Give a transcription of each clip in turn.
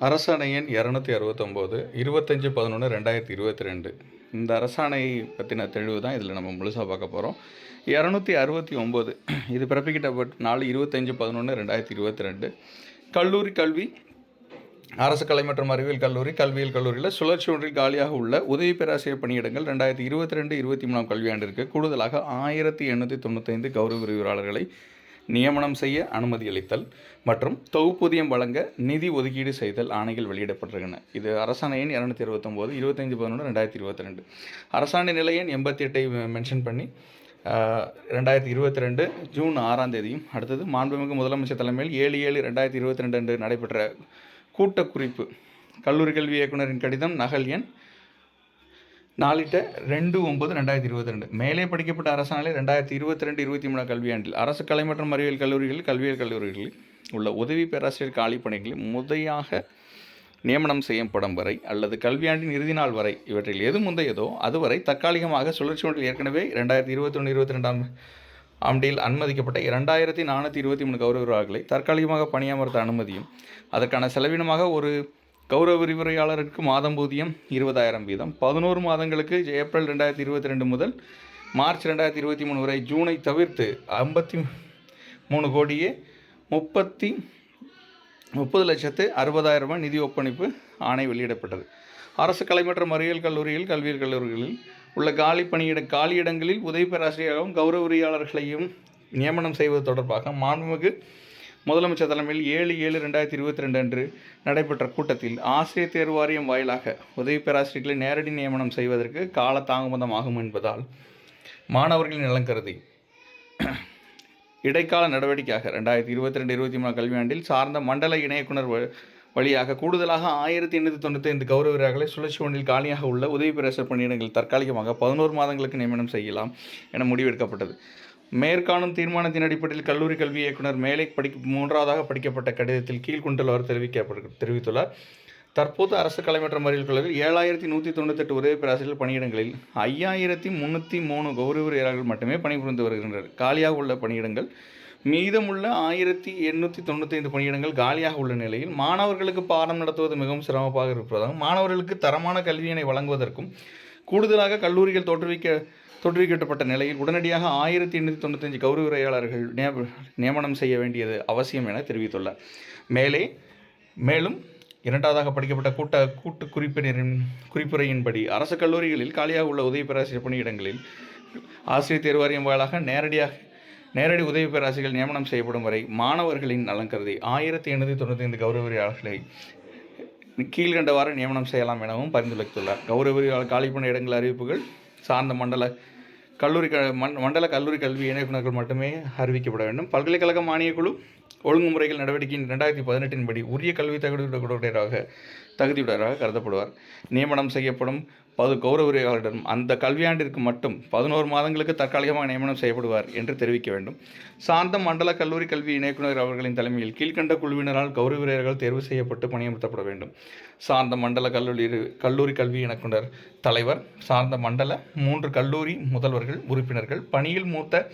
அரசாணை எண் இரநூத்தி அறுபத்தொம்போது இருபத்தஞ்சி பதினொன்று ரெண்டாயிரத்தி இருபத்தி ரெண்டு இந்த அரசாணை பற்றின தெளிவு தான் இதில் நம்ம முழுசாக பார்க்க போகிறோம் இரநூத்தி அறுபத்தி ஒம்பது இது பிறப்பிக்கப்பட்ட நாள் இருபத்தஞ்சி பதினொன்று ரெண்டாயிரத்தி இருபத்தி ரெண்டு கல்லூரி கல்வி அரசு கலை மற்றும் அறிவியல் கல்லூரி கல்வியியல் கல்லூரியில் சுழற்சி ஒன்றில் காலியாக உள்ள உதவி பேராசிரியர் பணியிடங்கள் ரெண்டாயிரத்தி இருபத்தி ரெண்டு இருபத்தி மூணாம் கல்வியாண்டிற்கு கூடுதலாக ஆயிரத்தி எண்ணூற்றி தொண்ணூத்தைந்து கௌரவ விரிவுரையாளர்களை நியமனம் செய்ய அனுமதி அளித்தல் மற்றும் தொகுப்பூதியம் வழங்க நிதி ஒதுக்கீடு செய்தல் ஆணைகள் வெளியிடப்பட்டிருக்கின்றன. இது அரசாணை எண் இரநூத்தி இருபத்தொம்போது இருபத்தஞ்சி பதினொன்று ரெண்டாயிரத்தி இருபத்தி ரெண்டு. அரசாணை நிலை எண் எண்பத்தி எட்டை மென்ஷன் பண்ணி ரெண்டாயிரத்தி இருபத்தி ரெண்டு ஜூன் ஆறாம் தேதியும் அடுத்தது மாண்புமிகு முதலமைச்சர் தலைமையில் ஏழு ஏழு ரெண்டாயிரத்தி இருபத்தி ரெண்டு அன்று நடைபெற்ற கூட்டக்குறிப்பு கல்லூரி கல்வி இயக்குனரின் கடிதம் நகல் எண் நாளிட்ட ரெண்டு ஒன்பது ரெண்டாயிரத்தி இருபத்தி ரெண்டு. மேலே படிக்கப்பட்ட அரசாணை ரெண்டாயிரத்தி இருபத்தி ரெண்டு இருபத்தி மூணு கல்வியாண்டில் அரசு கலை மற்றும் அறிவியல் கல்லூரிகளில் கல்வியியல் கல்லூரிகளில் உள்ள உதவி பேராசிரியர் காலி பணிகளில் முறையாக நியமனம் செய்யப்படும் வரை அல்லது கல்வியாண்டின் இறுதி நாள் வரை இவற்றில் எது முந்தையதோ அதுவரை தற்காலிகமாக சுழற்சி ஒன்றில் ஏற்கனவே ரெண்டாயிரத்தி இருபத்தி ஒன்று இருபத்தி ரெண்டாம் ஆண்டில் அனுமதிக்கப்பட்ட இரண்டாயிரத்தி நானூற்றி இருபத்தி மூணு கௌரவர்களை தற்காலிகமாக பணியமர்த்த அனுமதியும் அதற்கான செலவினமாக ஒரு கௌரவ விரிவுரையாளருக்கு மாதம் ஊதியம் இருபதாயிரம் வீதம். பதினோரு மாதங்களுக்கு ஏப்ரல் ரெண்டாயிரத்தி இருபத்தி ரெண்டு முதல் மார்ச் ரெண்டாயிரத்தி இருபத்தி மூணு வரை ஜூனை தவிர்த்து ஐம்பத்தி மூணு கோடியே முப்பத்தி முப்பது லட்சத்து அறுபதாயிரம் ரூபாய் நிதி ஒப்படைப்பு ஆணை வெளியிடப்பட்டது. அரசு கலை மற்றும் அறிவியல் கல்லூரியில் கல்வியியல் கல்லூரிகளில் உள்ள காலி பணியிட காலியிடங்களில் உதவி பேராசிரியராகவும் கௌரவ உரியாளர்களையும் நியமனம் செய்வது தொடர்பாக மாண்புமிகு முதலமைச்சர் தலைமையில் ஏழு ஏழு ரெண்டாயிரத்தி இருபத்தி ரெண்டு அன்று நடைபெற்ற கூட்டத்தில் ஆசிரியர் தேர்வு வாரியம் வாயிலாக உதவி பேராசிரியர்களை நேரடி நியமனம் செய்வதற்கு கால தாமதமாகும் என்பதால் மாணவர்களின் நலன் கருதி இடைக்கால நடவடிக்கையாக ரெண்டாயிரத்தி இருபத்தி ரெண்டு இருபத்தி மூணு கல்வியாண்டில் சார்ந்த மண்டல இணையக்குனர் வ- வழியாக கூடுதலாக ஆயிரத்தி எண்ணூற்றி ஐந்து கௌரவ வீரர்களை சுழற்சி ஒன்றில் காலியாக உள்ள உதவி பேராசிரியர் பணியிடங்கள் தற்காலிகமாக பதினோரு மாதங்களுக்கு நியமனம் செய்யலாம் என முடிவெடுக்கப்பட்டது. மேற்காணும் தீர்மானத்தின் அடிப்படையில் கல்லூரி கல்வி இயக்குனர் மேலே படி மூன்றாவதாக படிக்கப்பட்ட கடிதத்தில் கீழ்கொண்டுள்ளவர் தெரிவிக்கப்பட்டு தெரிவித்துள்ளார். தற்போது அரசு கலைமற்ற மறியல் அறிவியல் கல்லூரியில் ஏழாயிரத்தி நூற்றி தொண்ணூத்தெட்டு உதவி பேராசிரியர் பணியிடங்களில் ஐயாயிரத்தி முந்நூற்றி மூணு கௌரவ மட்டுமே பணிபுரிந்து வருகின்றனர். காலியாக உள்ள பணியிடங்கள் மீதமுள்ள ஆயிரத்தி எண்ணூற்றி தொண்ணூத்தைந்து பணியிடங்கள் காலியாக உள்ள நிலையில் மாணவர்களுக்கு பாடம் நடத்துவது மிகவும் சிரமமாக இருப்பதாகவும் மாணவர்களுக்கு தரமான கல்வியினை வழங்குவதற்கும் கூடுதலாக கல்லூரிகள் தோற்றுவிக்க தோற்றுவிக்கப்பட்ட நிலையில் உடனடியாக ஆயிரத்தி எண்ணூற்றி தொண்ணூத்தஞ்சு கௌரவ உரையாளர்கள் நியமனம் செய்ய வேண்டியது அவசியம் என தெரிவித்துள்ளார். மேலே மேலும் இரண்டாவதாக படிக்கப்பட்ட கூட்ட கூட்டு குறிப்பினரின் குறிப்புரையின்படி அரசு கல்லூரிகளில் காலியாக உள்ள உதவி பேராசிரியர் பணியிடங்களில் ஆசிரியர் தேர்வு வாரியம் வாயிலாக நேரடியாக நேரடி உதவி பேராசிரியர்கள் நியமனம் செய்யப்படும் வரை மாணவர்களின் நலன் கருதி ஆயிரத்தி எண்ணூற்றி தொண்ணூற்றி கௌரவ உரையாளர்களை கீழ்கண்டவாறு நியமனம் செய்யலாம் எனவும் பரிந்துரைத்துள்ளார் கௌரவ விரிவாளர் காலிப்பணி இடங்கள் அறிவிப்புகள் சார்ந்த மண்டல கல்லூரி க மண்- மண்டல கல்லூரி கல்வி இயக்குநர்கள் மட்டுமே அறிவிக்கப்பட வேண்டும். பல்கலைக்கழக மானியக்குழு ஒழுங்குமுறைகள் நடவடிக்கையின் ரெண்டாயிரத்தி பதினெட்டின் படி உரிய கல்வி தகுதியுடையவராக தகுதியுடையவராக கருதப்படுவார். நியமனம் செய்யப்படும் பது கௌரவரியாளரிடம் அந்த கல்வியாண்டிற்கு மட்டும் பதினோரு மாதங்களுக்கு தற்காலிகமாக நியமனம் செய்யப்படுவார் என்று தெரிவிக்க வேண்டும். சார்ந்த மண்டல கல்லூரி கல்வி இயக்குநர் அவர்களின் தலைமையில் கீழ்கண்ட குழுவினரால் கௌரவ தேர்வு செய்யப்பட்டு பணியமர்த்தப்பட வேண்டும். சார்ந்த மண்டல கல்லூரி கல்லூரி கல்வி இணக்குனர் தலைவர் சார்ந்த மண்டல மூன்று கல்லூரி முதல்வர்கள் உறுப்பினர்கள் பணியில் மூத்த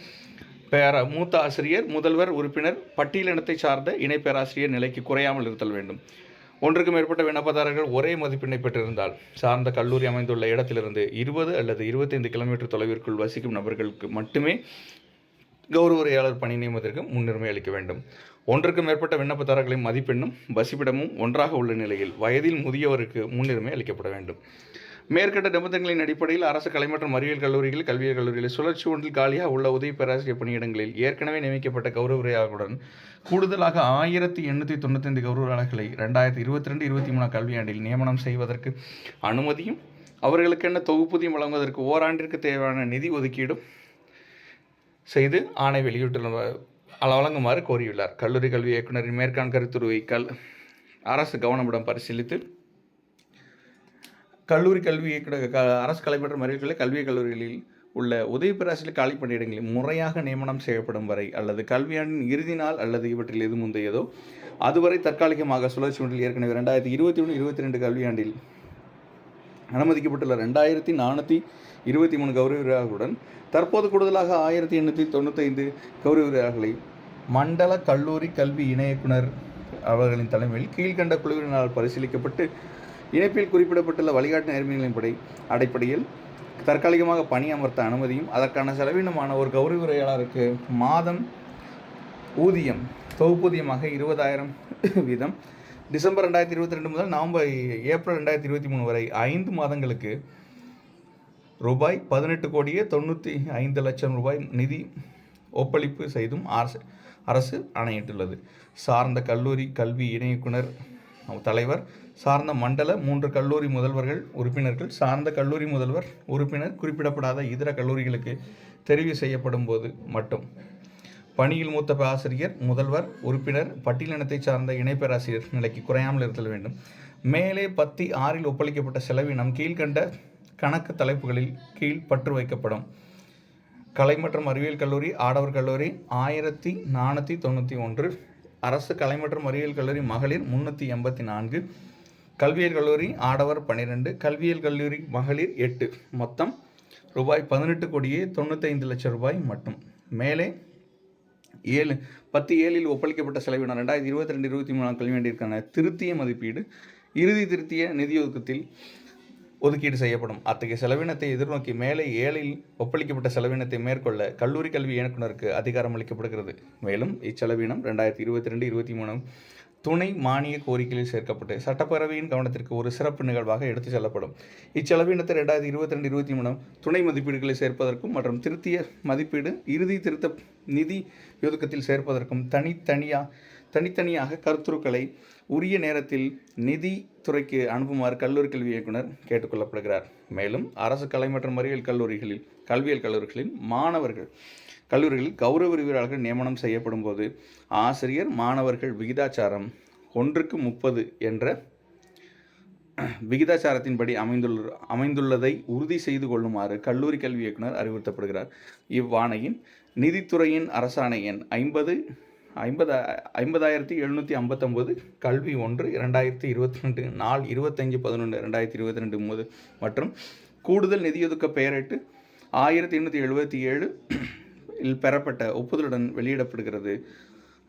பேர மூத்த ஆசிரியர் முதல்வர் உறுப்பினர் பட்டியலினத்தை சார்ந்த இணை பேராசிரியர் நிலைக்கு குறையாமல் இருத்தல் வேண்டும். ஒன்றுக்கு மேற்பட்ட விண்ணப்பதாரர்கள் ஒரே மதிப்பெண்ணை பெற்றிருந்தால் சார்ந்த கல்லூரி அமைந்துள்ள இடத்திலிருந்து இருபது அல்லது இருபத்தைந்து கிலோமீட்டர் தொலைவிற்குள் வசிக்கும் நபர்களுக்கு மட்டுமே கௌரவரையாளர் பணி நியமனத்திற்கு முன்னுரிமை அளிக்க வேண்டும். ஒன்றுக்கு மேற்பட்ட விண்ணப்பதாரர்களின் மதிப்பெண்ணும் வசிப்பிடமும் ஒன்றாக உள்ள நிலையில் வயதில் முதியவருக்கு முன்னுரிமை அளிக்கப்பட வேண்டும். மேற்கண்ட நிபந்தனைகளின் அடிப்படையில் அரசு கலை மற்றும் அறிவியல் கல்லூரிகள் கல்வியியல் கல்லூரிகளில் சுழற்சி ஒன்றில் காலியாக உள்ள உதவி பேராசிரியர் பணியிடங்களில் ஏற்கனவே நியமிக்கப்பட்ட கௌரவரையாளர்களுடன் கூடுதலாக ஆயிரத்தி எண்ணூற்றி தொண்ணூத்தைந்து கௌரவ உரையாளர்களை ரெண்டாயிரத்தி இருபத்தி ரெண்டு இருபத்தி மூணாம் கல்வியாண்டில் நியமனம் செய்வதற்கு அனுமதியும் அவர்களுக்கென்ன தொகுப்பூதியம் வழங்குவதற்கு ஓராண்டிற்கு தேவையான நிதி ஒதுக்கீடும் செய்து ஆணை வெளியிட்டுள்ள வழங்குமாறு கோரியுள்ளார். கல்லூரி கல்வி இயக்குனரின் மேற்காண் கருத்துருவை கல் அரசு கவனமிடம் பரிசீலித்து கல்லூரி கல்வி இயக்குனர் க- அரசு கலை மற்றும் கல்வி கல்லூரிகளில் உள்ள உதவி பேராசிரியர் காலி பணியிடங்களில் முறையாக நியமனம் செய்யப்படும் வரை அல்லது கல்வியாண்டின் இறுதி நாள் அல்லது இவற்றில் எது முந்தையதோ அதுவரை தற்காலிகமாக சுழற்சி ஒன்றில் ஏற்கனவே ரெண்டாயிரத்தி இருபத்தி ஒன்று இருபத்தி ரெண்டு கல்வியாண்டில் அனுமதிக்கப்பட்டுள்ள ரெண்டாயிரத்தி நானூற்றி இருபத்தி மூணு கௌரவ வீரர்களுடன் தற்போது கூடுதலாக ஆயிரத்தி எண்ணூற்றி தொண்ணூத்தைந்து கௌரவ வீரர்களை மண்டல கல்லூரி கல்வி இணை இயக்குனர் அவர்களின் தலைமையில் கீழ்கண்ட குழுவினரால் பரிசீலிக்கப்பட்டு இணைப்பில் குறிப்பிடப்பட்டுள்ள வழிகாட்டு நெறிமுறைகளின்படி அடிப்படையில் தற்காலிகமாக பணி அமர்த்த அனுமதியும் அதற்கான செலவினமான ஒரு கௌரவியலாளருக்கு மாதம் ஊதியம் தொகுப்பூதியமாக இருபதாயிரம் வீதம். டிசம்பர் ரெண்டாயிரத்தி இருபத்தி ரெண்டு முதல் நவம்பர் ஏப்ரல் ரெண்டாயிரத்தி இருபத்தி மூணு வரை ஐந்து மாதங்களுக்கு ரூபாய் பதினெட்டு கோடியே தொண்ணூற்றி ஐந்து லட்சம் ரூபாய் நிதி ஒப்பளிப்பு செய்தும் அரசு அரசு ஆணையிட்டுள்ளது. சார்ந்த கல்லூரி கல்வி இணைக்குனர் தலைவர் சார்ந்த மண்டல மூன்று கல்லூரி முதல்வர்கள் உறுப்பினர்கள் சார்ந்த கல்லூரி முதல்வர் உறுப்பினர் குறிப்பிடப்படாத இதர கல்லூரிகளுக்கு தெரிவு செய்யப்படும் போது மட்டும். பணியில் மூத்த ஆசிரியர் முதல்வர் உறுப்பினர் பட்டியலினத்தை சார்ந்த இணை பேராசிரியர் நிலைக்கு குறையாமல் இருத்தல் வேண்டும். மேலே பத்தி ஆறில் ஒப்பளிக்கப்பட்ட செலவினம் கீழ்கண்ட கணக்கு தலைப்புகளில் கீழ் பற்று வைக்கப்படும். கலை மற்றும் அறிவியல் கல்லூரி ஆடவர் கல்லூரி ஆயிரத்தி நானூற்றி தொண்ணூற்றி ஒன்று அரசு கலை மற்றும் அறிவியல் கல்லூரி மகளிர் முன்னூற்றி எண்பத்தி நான்கு கல்வியியல் கல்லூரி ஆடவர் பன்னிரெண்டு கல்வியியல் கல்லூரி மகளிர் எட்டு. மொத்தம் ரூபாய் பதினெட்டு கோடியே தொண்ணூத்தைந்து லட்சம் ரூபாய் மட்டும். மேலே ஏழு பத்து ஏழில் ஒப்பளிக்கப்பட்ட செலவினம் ரெண்டாயிரத்தி இருபத்தி ரெண்டு இருபத்தி மூணாம் கல்வியாண்டிற்கான திருத்திய மதிப்பீடு இறுதி திருத்திய நிதியொதுக்கத்தில் ஒதுக்கீடு செய்யப்படும். அத்தகைய செலவினத்தை எதிர்நோக்கி மேலே ஏழில் ஒப்பளிக்கப்பட்ட செலவினத்தை மேற்கொள்ள கல்லூரி கல்வி இயக்குனருக்கு அதிகாரம் அளிக்கப்படுகிறது. மேலும் இச்செலவினம் ரெண்டாயிரத்தி இருபத்தி ரெண்டு இருபத்தி மூணு துணை மானிய கோரிக்கையில் சேர்க்கப்பட்டு சட்டப்பேரவையின் கவனத்திற்கு ஒரு சிறப்பு நிகழ்வாக எடுத்துச் செல்லப்படும். இச்செலவினத்தை ரெண்டாயிரத்தி இருபத்தி ரெண்டு இருபத்தி மூணு துணை மதிப்பீடுகளை சேர்ப்பதற்கும் மற்றும் திருத்திய மதிப்பீடு இறுதி திருத்த நிதி ஒதுக்கத்தில் சேர்ப்பதற்கும் தனித்தனியாக தனித்தனியாக கருத்துருக்களை உரிய நேரத்தில் நிதி துறைக்கு அனுப்புமாறு கல்லூரி கல்வி இயக்குனர் கேட்டுக்கொள்ளப்படுகிறார். மேலும் அரசு கலை மற்றும் அறிவியல் கல்லூரிகளில் கல்வியியல் கல்லூரிகளில் மாணவர்கள் கல்லூரிகளில் கௌரவ விரிவுரையாளர்கள் நியமனம் செய்யப்படும் போது ஆசிரியர் மாணவர்கள் விகிதாச்சாரம் ஒன்றுக்கு முப்பது என்ற விகிதாச்சாரத்தின்படி அமைந்துள்ள அமைந்துள்ளதை உறுதி செய்து கொள்ளுமாறு கல்லூரி கல்வி இயக்குனர் அறிவுறுத்தப்படுகிறார். இவ்வாணையின் நிதித்துறையின் அரசாணை எண் ஐம்பது ஐம்பதா ஐம்பதாயிரத்தி எழுநூற்றி ஐம்பத்தொம்போது கல்வி ஒன்று இரண்டாயிரத்தி இருபத்தி ரெண்டு நாள் இருபத்தஞ்சி பதினொன்று ரெண்டாயிரத்தி இருபத்தி ரெண்டு முதல் மற்றும் கூடுதல் நிதியொதுக்க பெயரிட்டு ஆயிரத்தி எண்ணூற்றி எழுபத்தி ஏழு இல் பெறப்பட்ட ஒப்புதலுடன் வெளியிடப்படுகிறது.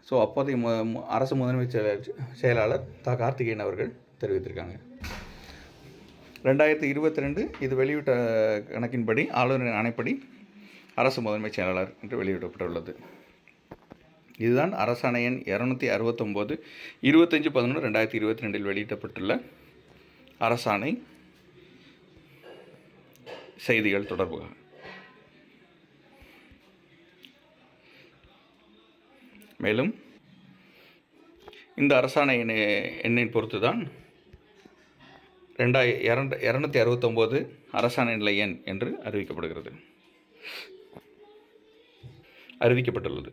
ஸோ அப்போதைய மு அரசு முதன்மை செயலாளர் செயலாளர் தா கார்த்திகேயன் அவர்கள் தெரிவித்திருக்காங்க. ரெண்டாயிரத்தி இருபத்தி ரெண்டு இது வெளியிட்ட கணக்கின்படி ஆளுநரின் ஆணைப்படி அரசு முதன்மைச் செயலாளர் என்று வெளியிடப்பட்டுள்ளது. இதுதான் அரசாணையன் எண் இரநூத்தி அறுபத்தொம்போது இருபத்தஞ்சி பதினொன்று ரெண்டாயிரத்தி இருபத்தி ரெண்டில் வெளியிடப்பட்டுள்ள அரசாணை செய்திகள் தொடர்புகள் மேலும் இந்த அரசாணை எண்ணை எண்ணை பொறுத்து தான் ரெண்டாய் இரண்டு இரநூத்தி அறுபத்தொம்போது அரசாணை நிலை எண் என்று அறிவிக்கப்படுகிறது. அறிவிக்கப்பட்டுள்ளது.